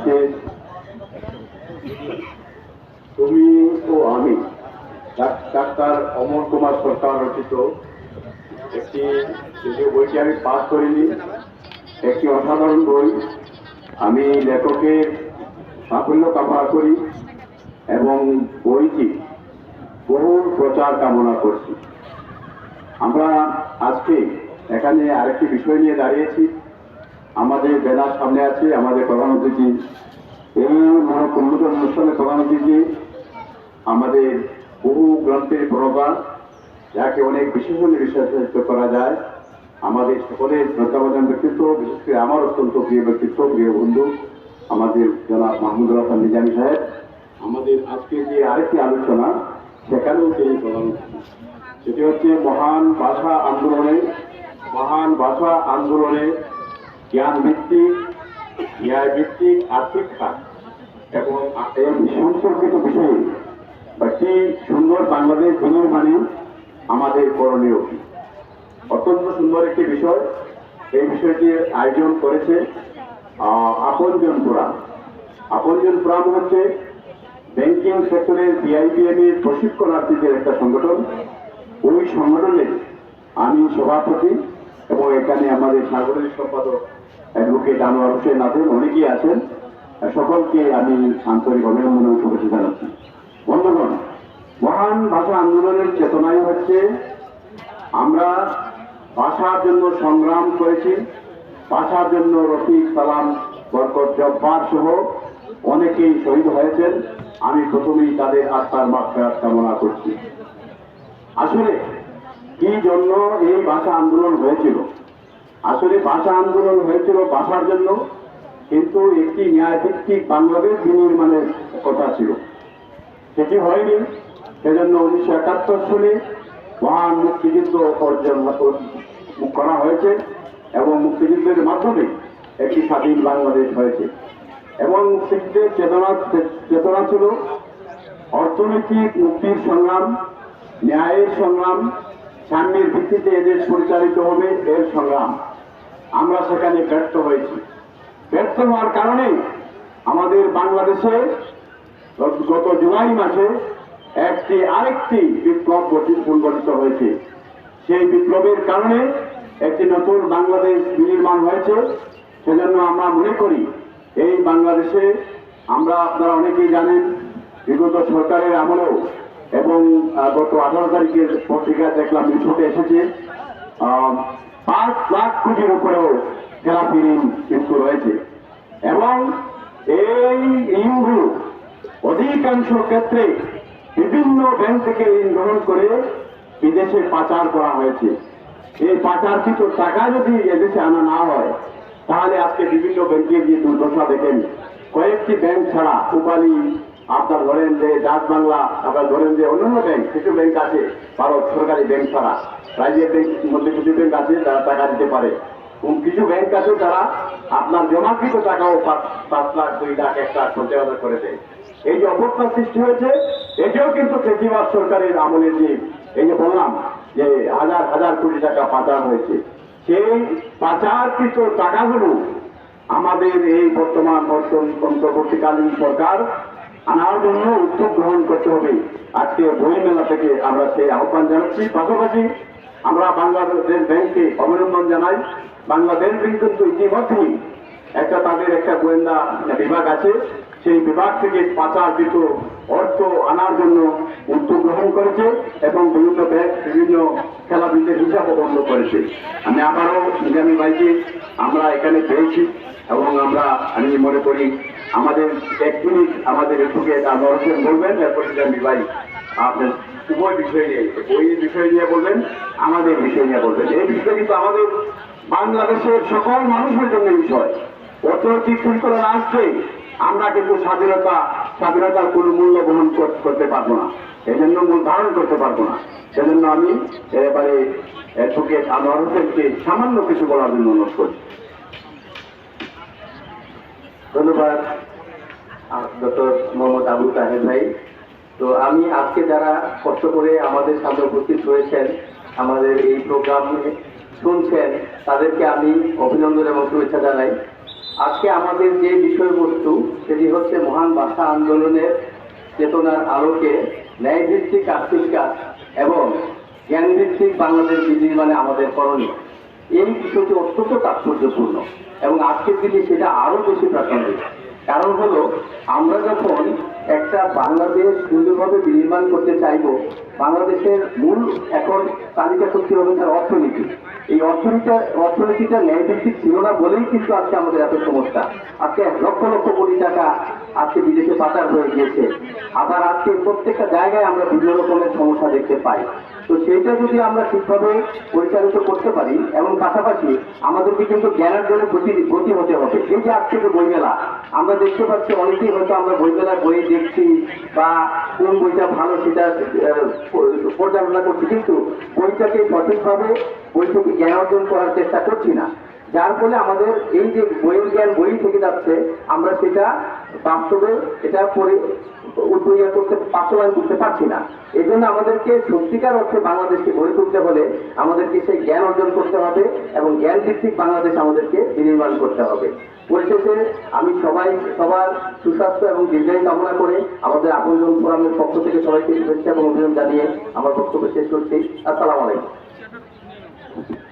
আজকে তুমি ও আমি ডাক্তার অমর কুমার সরকার রচিত একটি বইটি আমি পাস করিনি, একটি অসাধারণ বই। আমি লেখকের সাফল্য কামনা করি এবং বইটি বহু প্রচার কামনা করছি। আমরা আজকে এখানে আরেকটি বিষয় নিয়ে দাঁড়িয়েছি। আমাদের ব্যানার সামনে আছে, আমাদের প্রধানমন্ত্রীজি এই মহাকুম্ভ অনুষ্ঠানে প্রধানমন্ত্রীজি আমাদের বহু গ্রন্থের প্রণবা যাকে অনেক বিশেষণ বিশেষায়িত করা যায়। আমাদের সকলের শ্রদ্ধাভাজন ব্যক্তিত্ব, বিশেষ করে আমার অত্যন্ত প্রিয় ব্যক্তিত্ব, প্রিয় বন্ধু, আমাদের জনাব মাহমুদুল হাসান নিজামী সাহেব। আমাদের আজকে যে আরেকটি আলোচনা, সেখানেও তিনি প্রধান। সেটি হচ্ছে মহান ভাষা আন্দোলনে, মহান ভাষা আন্দোলনে জ্ঞান ভিত্তিক, ন্যায় ভিত্তিক, আর্থিক খাত এবং এই সম্পর্কিত বিষয়ে একটি সুন্দর বাংলাদেশ বিনির্মাণে আমাদের করণীয় অত্যন্ত সুন্দর একটি বিষয়। এই বিষয়টির আয়োজন করেছে আপনজন ফোরাম আপনজন ফোরাম হচ্ছে ব্যাংকিং সেক্টরের বিআইবিএম এর প্রশিক্ষণার্থীদের একটা সংগঠন। ওই সংগঠনে আমি সভাপতি এবং এখানে আমাদের সাগরের সম্পাদক অ্যাডভোকেট আনোয়ার হোসেন আছেন অনেকেই আছেন? সকলকে আমি আন্তরিক অভিনন্দন ও শুভেচ্ছা জানাচ্ছি। বন্ধুগণ, মহান ভাষা আন্দোলনের চেতনাই হচ্ছে, আমরা ভাষার জন্য সংগ্রাম করেছি, ভাষার জন্য রফিক সালাম, বরকত জব্বার সহ অনেকেই শহীদ হয়েছেন। আমি প্রথমেই তাদের আত্মার মাত্রা কামনা করছি। আসলে কি জন্য এই ভাষা আন্দোলন হয়েছিল? আসলে ভাষা আন্দোলন হয়েছিল ভাষার জন্য, কিন্তু একটি ন্যায়ভিত্তিক বাংলাদেশ বিনির্মাণের কথা ছিল। সেটি হয়নি। সেজন্য উনিশশো একাত্তর সালে মহান মুক্তিযুদ্ধ অর্জন করা হয়েছে এবং মুক্তিযুদ্ধের মাধ্যমে একটি স্বাধীন বাংলাদেশ হয়েছে। এবং মুক্তিযুদ্ধের চেতনা চেতনা ছিল অর্থনৈতিক মুক্তির সংগ্রাম, ন্যায়ের সংগ্রাম, সাম্যের ভিত্তিতে এদেশ পরিচালিত হবে এর সংগ্রাম। আমরা সেখানে ব্যর্থ হয়েছি। ব্যর্থ হওয়ার কারণে আমাদের বাংলাদেশে গত জুলাই মাসে একটি আরেকটি বিপ্লব গঠি- সংগঠিত হয়েছে। সেই বিপ্লবের কারণে একটি নতুন বাংলাদেশ বিনির্মাণ হয়েছে। সেজন্য আমরা মনে করি, এই বাংলাদেশে আমরা, আপনারা অনেকেই জানেন, বিগত সরকারের আমলেও এবং গত আঠারো তারিখের পত্রিকায় দেখলাম, রিপোর্টে এসেছে পাঁচ লাখ কোটির উপরেও খেলাপি ঋণ কিন্তু রয়েছে। এবং এই ঋণগুলো অধিকাংশ ক্ষেত্রে বিভিন্ন ব্যাংক থেকে ঋণ গ্রহণ করে বিদেশে পাচার করা হয়েছে। এই পাচারকৃত টাকা যদি এদেশে আনা না হয়, তাহলে আজকে বিভিন্ন ব্যাংকে গিয়ে দুর্দশা দেখেন। কয়েকটি ব্যাংক ছাড়া উপালি আপনার ধরেন যে ডাক বাংলা, আপনার ধরেন যে অন্যান্য ব্যাংক কিছু ব্যাংক আছে, ভারত সরকারি ব্যাংক ছাড়া। প্রাইভেট ব্যাংক মধ্যে কিছু ব্যাংক আছে, যারা টাকা দিতে পারে। এবং কিছু ব্যাংক আছে তারা আপনার জমাকৃত টাকাও পাঁচ লাখ, দুই লাখ, এক লাখ পঞ্চাশ করে দেয়। এই যে অবস্থা সৃষ্টি হয়েছে, এটাও কিন্তু কেজরিওয়াল সরকারের আমলের যে, এই যে বললাম যে হাজার হাজার কোটি টাকা পাচার হয়েছে। সেই পাচারকৃত টাকাগুলো আমাদের এই বর্তমান অন্তর্বর্তীকালীন সরকার আনার জন্য উদ্যোগ গ্রহণ করতে হবে। আজকে বই মেলা থেকে আমরা সেই আহ্বান জানাচ্ছি। পাশাপাশি আমরা বাংলাদেশ ব্যাংককে অভিনন্দন জানাই। বাংলাদেশ ব্যাংক কিন্তু ইতিমধ্যেই একটা তাদের একটা গোয়েন্দা বিভাগ আছে। সেই বিভাগ থেকে পাচারকৃত অর্থ আনার জন্য উদ্যোগ গ্রহণ করেছে এবং বিভিন্ন ব্যাংক বিভিন্ন খেলাবিদের হিসাবও বন্ধ করেছে। আমি আবারও নিজামী ভাইকে আমরা এখানে পেয়েছি এবং আমরা আমি মনে করি আমাদের এক মিনিট আমাদের একটুকে নরসেন বলবেন এরপর নিজামী ভাই আপনার উভয় বিষয় নিয়ে, বইয়ের বিষয় নিয়ে বলবেন, আমাদের বিষয় নিয়ে বলবেন। এই বিষয় কিন্তু আমাদের বাংলাদেশের সকল মানুষের জন্য বিষয়। অর্থনৈতিক শৃঙ্খলা আসছে, আমরা কিন্তু স্বাধীনতা, স্বাধীনতার কোনো মূল্য বহন করতে পারব না। এজন্য মূল ধারণ করতে পারব না। সেজন্য আমি এবারে অ্যাডভোকেট আনোয়ার হোসেনকে সামান্য কিছু বলার জন্য অনুরোধ করছি। ধন্যবাদ ডক্টর মোহাম্মদ আবু তাহের ভাই। তো আমি আজকে যারা কষ্ট করে আমাদের সামনে উপস্থিত হয়েছেন আমাদের এই প্রোগ্রাম শুনছেন, তাদেরকে আমি অভিনন্দন এবং শুভেচ্ছা জানাই। আজকে আমাদের যে বিষয়বস্তু, সেটি হচ্ছে মহান ভাষা আন্দোলনের চেতনার আলোকে ন্যায়ভিত্তিক আর্থিক কাজ এবং জ্ঞানভিত্তিক বাংলাদেশ বিনির্মাণে আমাদের করণীয়। এই বিষয়টি অত্যন্ত তাৎপর্যপূর্ণ এবং আজকের দিনে সেটা আরও বেশি প্রাসঙ্গিক। কারণ হলো, আমরা যখন একটা বাংলাদেশ সুন্দরভাবে বিনির্মাণ করতে চাইব, বাংলাদেশের মূল এখন তালিকা শক্তি হবে তার অর্থনীতি। এই অর্থনীতিটা অর্থনীতিটা ন্যায়ভিত্তিক ছিল না বলেই কিন্তু আজকে আমাদের এত সমস্যা। আজকে লক্ষ লক্ষ কোটি টাকা আজকে বিদেশে পাচার হয়ে গিয়েছে। আবার আজকে প্রত্যেকটা জায়গায় আমরা বিভিন্ন রকমের সমস্যা দেখতে পাই। তো সেইটা যদি আমরা ঠিকভাবে পরিচালিত করতে পারি, এবং পাশাপাশি আমাদেরকে কিন্তু জ্ঞানের জন্য গতি গতি হতে হবে। এই যে আজকে যে বইমেলা, আমরা দেখতে পাচ্ছি অনেকেই হয়তো আমরা বইমেলার বই দেখছি বা কোন বইটা ভালো সেটা পর্যালোচনা করছি। কিন্তু বইটাকে সঠিকভাবে বই জ্ঞান অর্জন করার চেষ্টা করছি না। যার ফলে আমাদের এই যে বইয়ের জ্ঞান বই থেকে যাচ্ছে, আমরা সেটা বাস্তবে এটা পরে উদ্বইয়া করতে, বাস্তবায়ন করতে পারছি না। এই জন্য আমাদেরকে সত্যিকার অর্থে বাংলাদেশকে গড়ে তুলতে হলে আমাদেরকে সেই জ্ঞান অর্জন করতে হবে এবং জ্ঞান ভিত্তিক বাংলাদেশ আমাদেরকে বিনির্মাণ করতে হবে। পরিশেষে আমি সবাই, সবার সুস্বাস্থ্য এবং দীর্ঘায়ু কামনা করে আমাদের আপনজন ফোরামের পক্ষ থেকে সবাইকে শুভেচ্ছা এবং অভিনন্দন জানিয়ে আমার বক্তব্য শেষ করছি। আসসালামু আলাইকুম। Thank you.